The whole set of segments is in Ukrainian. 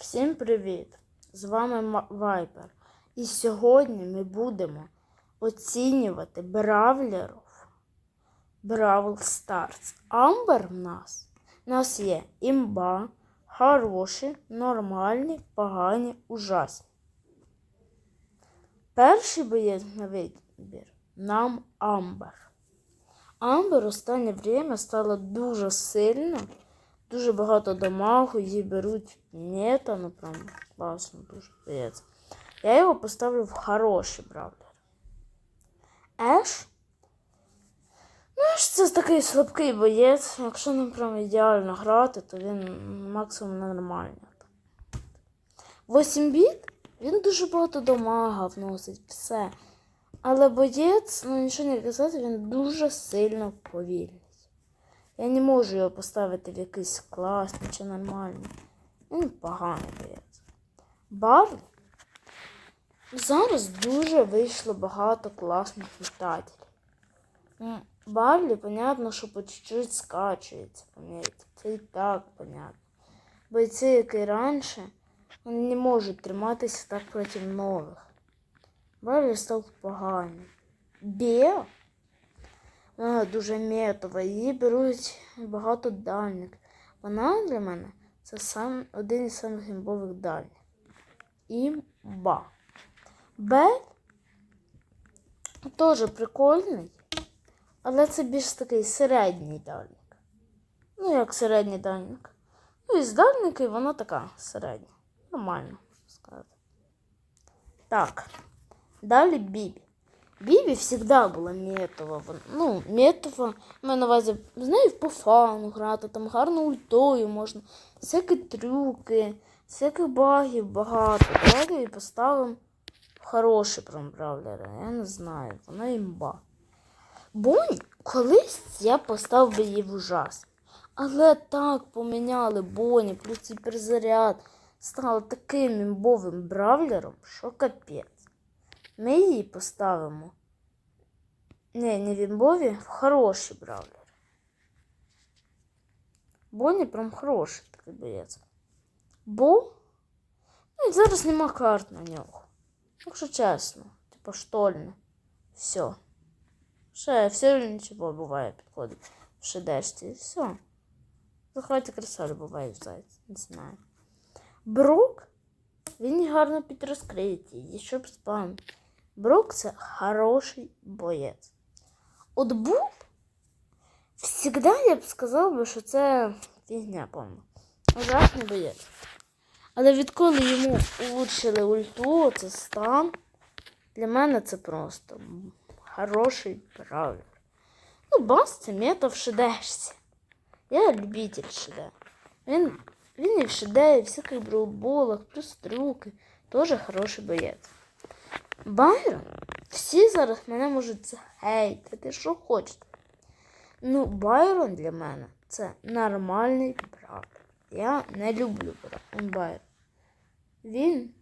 Всім привіт! З вами Вайпер. І сьогодні ми будемо оцінювати бравлерів Бравл Старс. Амбер в нас. У нас є імба, хороші, нормальні, погані, ужасні. Перший боєць на вибір нам Амбер. Амбер останнє время стала дуже сильно. Дуже багато дамагу, її беруть мета, ну прям класно, дуже боєць. Я його поставлю в хороший бравлер. Еш? Ну, Еш це такий слабкий боєць. Якщо не прям ідеально грати, то він максимум нормально. 8 біт, він дуже багато дамага вносить, все. Але боєць, ну нічого не казати, він дуже сильно повільний. Я не можу його поставити в якийсь класний чи нормальний. Він поганий боєць. Барлі. Зараз дуже вийшло багато класних метателів. Барлі, понятно, що по чуть-чуть скачується, пам'ятаєте. Це і так понятно. Бойці, які раніше, вони не можуть триматися так проти нових. Барлі став поганим. Біо дуже метова, її беруть багато дальник. Вона для мене це сам, один із самих гімбових дальніх. Імба. Бель теж прикольний, але це більш такий середній дальник. Ну, як середній дальник. Ну, із дальники вона така середня. Нормально сказати. Так. Далі Бібі. Бібі завжди була метова. Ну, метова, маю на увазі, з нею по фану грати, там гарно ультою можна, всякі трюки, всяких багів багато. Давайте її поставимо в хороші прям бравлери. Я не знаю, вона імба. Бонні, колись я поставив би її в ужас. Але так поміняли Бонні, плюс і перезаряд стала таким імбовим бравлером, що капець. Ми її поставимо. Не, не в імбові, в хороший бравлер. Бонні прям хороший такий боєць. Бо ну, зараз нема карт на нього. Якщо чесно, типу штольне. Все. Ще все нічого буває підходить в шедешці. Все. Захваті красаві буває в не знаю. Брук, він гарно під розкриття, є щоб спам. Брук це хороший боєць. От Бул, завжди я б сказав би, що це фігня, повна. Ужасний боєць. Але відколи йому улучшили ульту, це стан, для мене це просто хороший бравлер. Ну, бас це мета в шедешці. Я любитель шеде. Він, він і в шеде, і в всяких броуболах, плюс трюки. Теж хороший боєць. Байрон, всі зараз мене можуть захейтити, що хочете. Ну, Байрон для мене це нормальний брат. Я не люблю Байрон. Він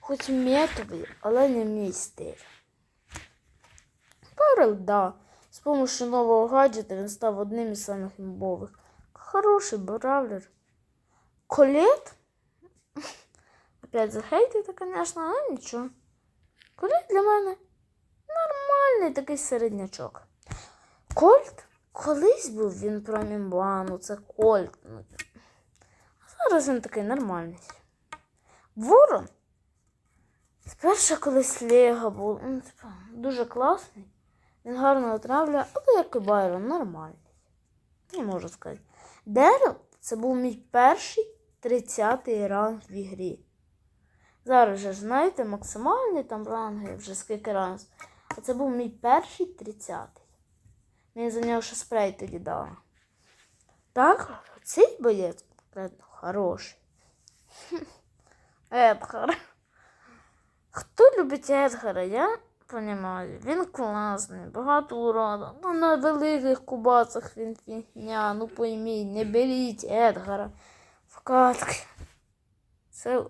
хоч метовий, але не мій стиль. Байрон, да. З допомогою нового гаджета він став одним із самих імбових. Хороший бравлер. Колет? Опять захейтити, звісно, але нічого. Колет для мене нормальний такий середнячок. Кольт колись був він про мімбану, це Кольт. Ну, а зараз він такий нормальний. Ворон. Спершу колись Лего був. Ну, типу, дуже класний. Він гарно отравлює, але як і Байрон, нормальний. Не можу сказати. Дерел це був мій перший 30-й ранг в ігрі. Зараз же знаєте, максимальні там ранги вже скільки раз. А це був мій перший 30-й. Мені за нього ще спрей тоді дали. Так, цей боєць конкретно хороший. Едгар. Хто любить Едгара, я розумію. Він класний, багато урода. Ну на великих кубацах він фігня. Ну пойміть, не беріть Едгара в катки. Це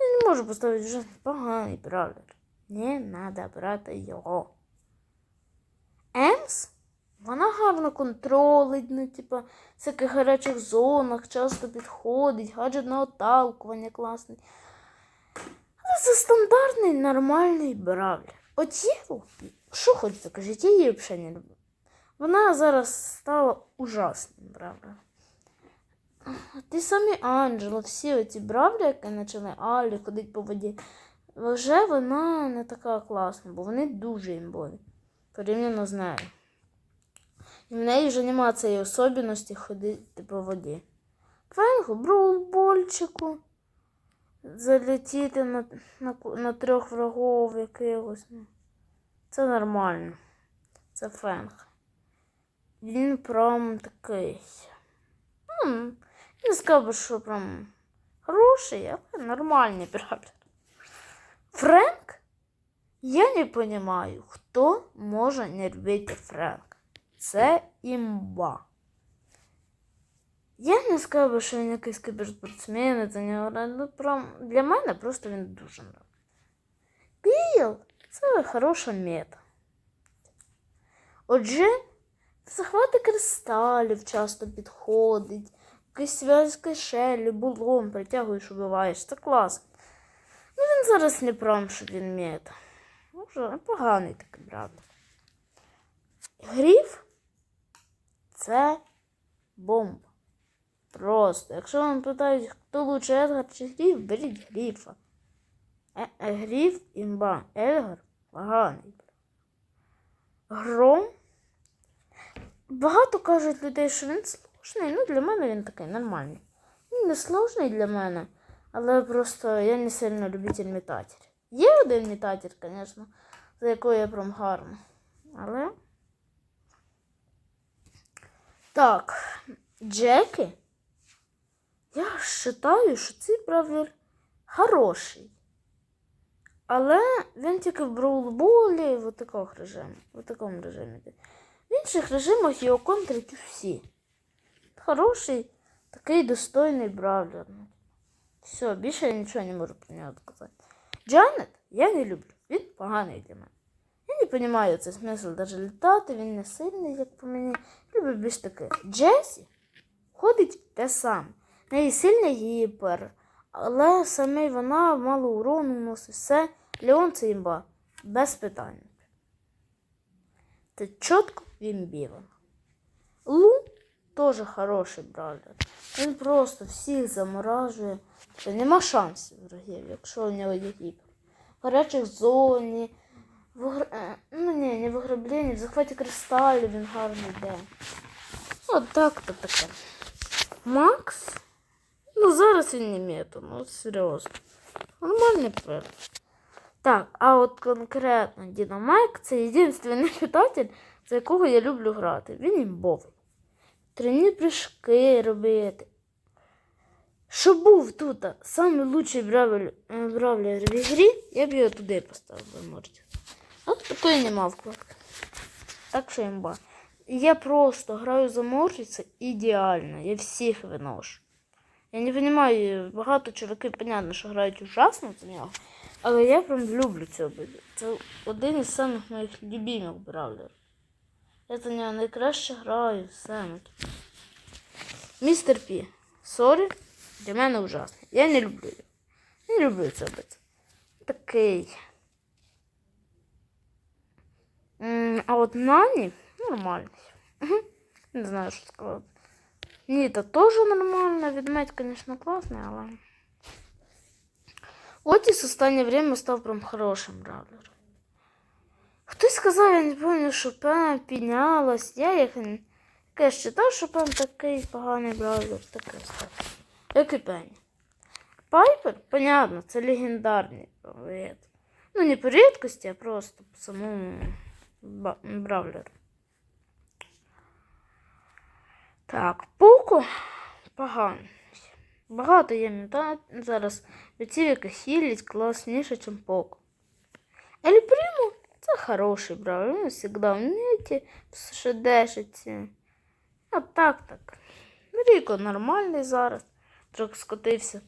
я не можу поставити вже поганий бравлер. Не треба брати його. Емс? Вона гарно контролить, ну, типа, всяких гарячих зонах, часто підходить, гаджет на отталкування класний. Але це стандартний нормальний бравлер. От Єву, що хочете кажіть, я її взагалі не люблю. Вона зараз стала ужасним бравлером. Ті самі Анджела, всі оці бравлі, які почали Алі ходить по воді, вже вона не така класна, бо вони дуже імбові порівняно з нею. І в неї вже немає цієї особливості ходити по воді. Фенгу, брулбольчику, залетіти на, на, на трьох врагов якихось. ну. Це нормально. Це фенг. Він прям такий. Ну, не сказав що прям хороший, але нормальний бравлер. Френк? Я не понимаю, хто може не любити Френк. Це імба. Я не скажу, що він якийсь кіберспортсмен, за нього ну прям для мене просто він дуже нравиться. Біл це хороша мета. Отже, захвати кристалів часто підходить, якийсь кишелі, булом притягуєш, убиваєш. Це класно. Ну він зараз не прям, що він мета. Може, непоганий такий брат. Гріф це бомба. Просто. Якщо вам питають, хто лучше Едгар чи Гріф, беріть Гріфа. Е, е, Гріф імба. Едгар поганий. Гром. Багато кажуть людей, що він сложний. Ну, для мене він такий нормальний. Він не сложний для мене, але просто я не сильно любитель метателів. Є один метатель, звісно, за якою я прям гарно. Але. Так, Джекі. Я вважаю, що цей бравлер хороший. Але він тільки в браулболі в такому режимі. В такому режимі. В інших режимах його контрять всі. Хороший, такий достойний бравлер. Все, більше я нічого не можу про нього сказати. Джанет я не люблю. Він поганий для мене. Я не розумію цей смисл навіть літати, він не сильний, як по мені. Люблю більш таке. Джесі ходить те саме. В неї сильний гіпер, але саме вона мало урону носить. Все. Леон це імба. Без питань. Це чітко вімбівано. Лу теж хороший бравлер. Він просто всіх заморажує. Тобто нема шансів врагів, якщо у нього є гіпер. В гарячих зоні, в огр... е, ну ні, не в ограбленні, в захваті кристалів він гарно йде. От так то таке. Макс? Ну зараз він не мета, ну серйозно. Нормальний пер. Так, а от конкретно Дінамайк це єдиний питатель, за якого я люблю грати. Він імбовий. Трені прыжки робити. Що був тут лучший бравлер, бравлер в ігрі, я б його туди поставив би морді. А такої нема вкладки. Так що імба. Я просто граю за морді, це ідеально. Я всіх виношу. Я не розумію, багато чоловіків, понятно, що грають ужасно за нього. Але я прям люблю цього. Це один із самих моїх любимих бравлерів. Я за нього найкраще граю, саме. Містер Пі. Сорі, для мене ужасний. Я не люблю його. Не люблю це бити. Такий. М, А от Нані нормальний. Мгм. Не знаю, що сказати. Ніта теж нормальна. Відмедь, звісно, класний, але. Отіс останнє время став прям хорошим бравлером. Хтось сказав, я не пам'ятаю, що Пем піднялась. Я не. Я вважав, що Пем такий поганий бравлер, таке став. Як і Пенні. Пайпер, понятно, це легендарний бравлер. Ну, не по рідкості, а просто по самому бравлеру. Так, Пуко поганий. Багато є мета зараз бійців, які хілять класніше, ніж Поко. Ель Примо це хороший брав. Він завжди в все дешиться. А так так. Ріко нормальний зараз. Трохи скотився.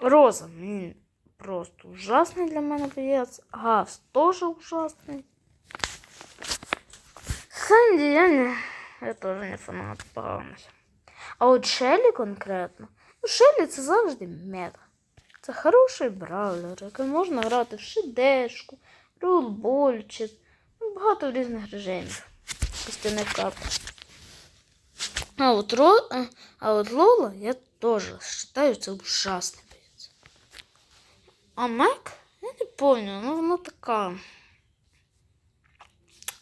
Роза, він просто ужасний для мене боєць. Газ теж ужасний. Санді я не. Я теж не фанат поганий. А от Шелі конкретно. Ну, Шелі це завжди мета. Це хороший бравлер, який можна грати в шидешку, рулбольчик, ну, багато різних режимів. Костяних карт. А от, Ро... а- а от Лола я теж вважаю, це ужасний. А Мек, я не пам'ятаю, ну вона така.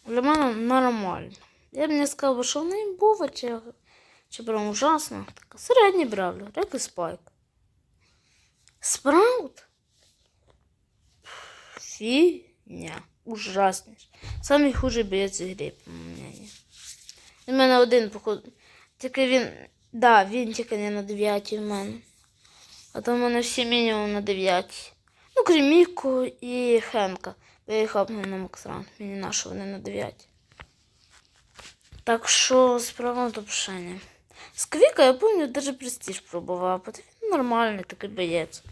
Для мене нормально. Я б не сказала, що вона імбова, чи, чи прям ужасна. Така середній бравлер, як і Спайк. Спраут? Фігня. Ужасніш. Самий хужий боєць ігри, по мнению. У мене один, походу. Тільки він. Да, він тільки не на 9 в мене. А то в мене всі мінімум на 9. Ну, крім Міку і Хенка. Бо я їх апнув на Максран. Мені на що вони на 9. Так що справа до пшення. З Квіка, я пам'ятаю, даже престиж пробував, бо він нормальний такий боєць.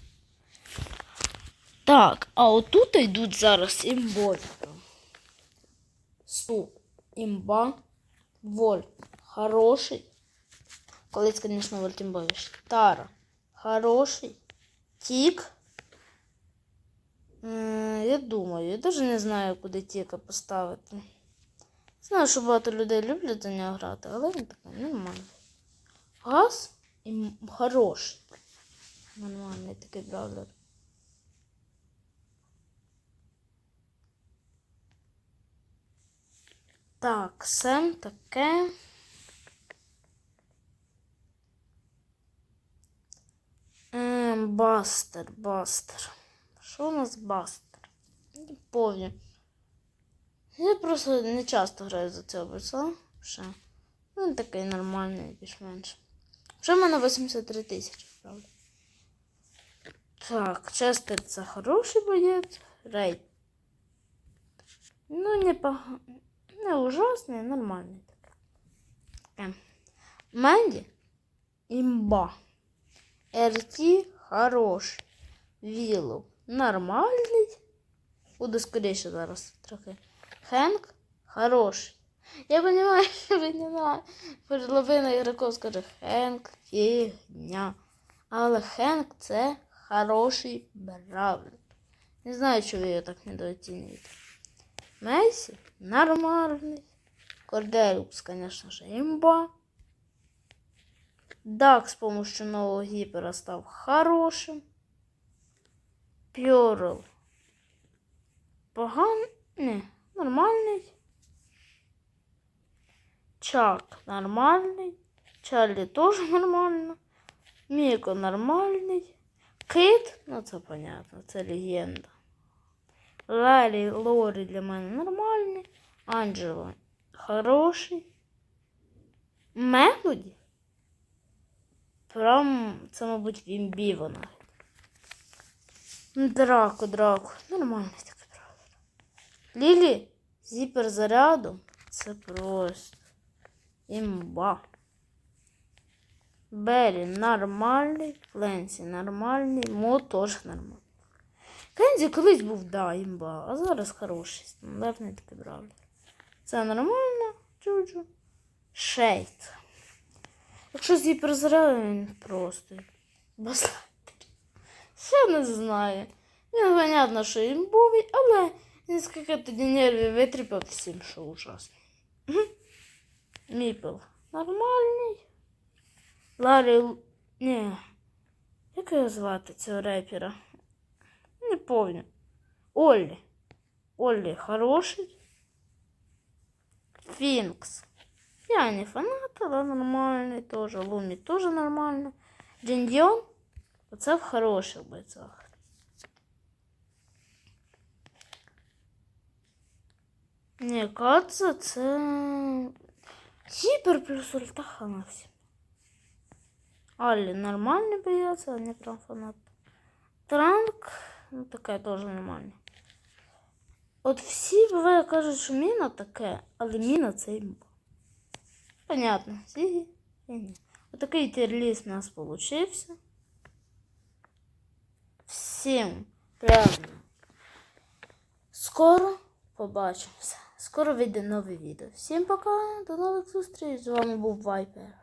Так, а отут йдуть зараз імбові. Су, імба, вольт, хороший. Колись, звісно, вольт імбовіш. Тара, хороший. Тік. Я думаю, я навіть не знаю, куди тіка поставити. Знаю, що багато людей люблять за нього грати, але він такий нормальний. Газ і хороший. Нормальний такий бравлер. Так, Сем таке. Ем, Бастер, Бастер. Що у нас Бастер? Не помню. Я просто не часто граю за цього бойця. Ще. Ну, він такий нормальний, більш-менш. Вже в мене 83 тисячі, правда. Так, Честер це хороший боєць. Рейд. Ну, не пог... Не ужасний, нормальний такий. Ем. Імба. РТ хороший. Віллоу нормальний. Буду скоріше зараз трохи. Хенк хороший. Я понимаю, що ви не знаю. Половина ігроків скаже Хенк фігня. Але Хенк це хороший бравлер. Не знаю, чого його так недооцінюєте. Месі нормальний. Корделюкс, конечно же, имба. Дак с помощью нового гипера стал хорошим. Пьорл. Поган... Не, нормальний. Чак нормальний. Чарлі теж нормально. Міко нормальний. Кит, ну це понятно, це легенда. Ларі Лорі для мене нормальний. Анджело хороший. Мелоді. Прям це, мабуть, Вімбі вона. Драко, драко. Нормальний такий правда. Лілі з гіперзарядом. Це просто. Імба. Белі нормальний. Фленсі нормальний. Мо теж нормальний. Кензі колись був, да, імба, а зараз хороший. Стандартний такий бравлер. Це нормально, чуджу. Шейт. Якщо з гіперзарядом, він просто. Баслайтер. Ще не знаю. Він понятно, що імбовий, але він скільки тоді нервів витріпав всім, що ужасно. Міпл. Нормальний. Ларі. Ні. Як його звати цього репера? Не помню. Олли. Олли хороший. Финкс. Я не фанат, але нормальний теж. Лумі теж нормально. Джиндіон. Оце в хороших бойцах. Ні, Катса це. Гіпер плюс ультаха на всім. Аллі нормальний боєць, але не прям фанат. Транк, Ну таке теж нормально. От всі буває кажуть, що міна таке, але міна це імба. Понятно. Сігі. Отакий тірліст у нас получився. Всім прямо. Скоро побачимося. Скоро вийде нове відео. Всім пока, до нових зустріч. З вами був Вайпер.